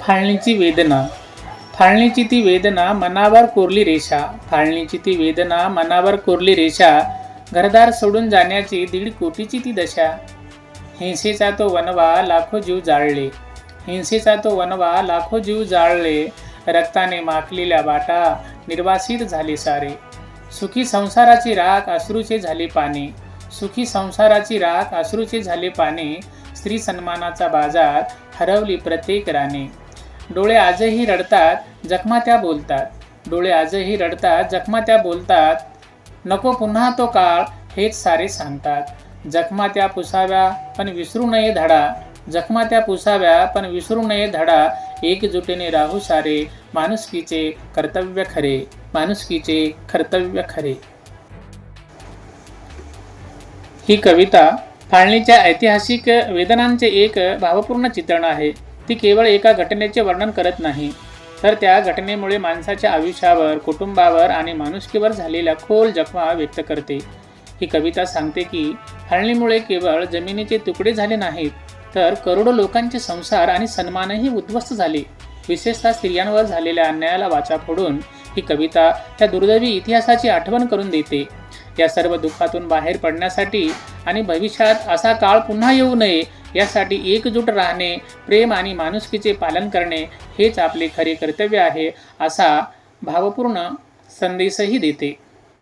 फाळणीची वेदना. फाळणीची ती वेदना मनावर कोरली रेषा. फाळणीची ती वेदना मनावर कोरली रेषा. घरदार सोडून जाण्याची दीड कोटीची ती दशा. हिंसेचा तो वनवा लाखो जीव जाळले. हिंसेचा तो वनवा लाखो जीव जाळले. रक्ताने माखलेल्या वाटा निर्वासित झाले सारे. सुखी संसाराची राख अश्रूचे झाले पाने. सुखी संसाराची राख अश्रूचे झाले पाने. स्त्री सन्मानाचा बाजार हरवली प्रत्येक राणे डोळे आजही रडतात जखमा त्या बोलतात. डोळे आजही रडतात जखमा त्या बोलतात. नको पुन्हा तो काळ हेच सारे सांगतात. जखमा त्या पुसाव्या पण विसरू नये धडा. जखमा त्या पुसाव्या पण विसरू नये धडा. एकजुटीने राहू सारे माणुसकीचे कर्तव्य खरे. माणुसकीचे कर्तव्य खरे. ही कविता फाळणीच्या ऐतिहासिक वेदनांचे एक भावपूर्ण चित्रण आहे. ती केवळ एका घटनेचे वर्णन करत नाही तर त्या घटनेमुळे माणसाच्या आयुष्यावर कुटुंबावर आणि माणुसकीवर झालेल्या खोल जखमा व्यक्त करते. ही कविता सांगते की हळणीमुळे केवळ जमिनीचे तुकडे झाले नाहीत तर करोडो लोकांचे संसार आणि सन्मानही उद्ध्वस्त झाले. विशेषतः स्त्रियांवर झालेल्या अन्यायाला वाचा फोडून ही कविता त्या दुर्दैवी इतिहासाची आठवण करून देते. या सर्व दुःखातून बाहेर पडण्यासाठी आणि भविष्यात असा काळ पुन्हा येऊ नये यासाठी एकजूट राहणे प्रेम आणि माणुसकीचे पालन करणे हेच आपले खरे कर्तव्य आहे असा भावपूर्ण संदेशही देते.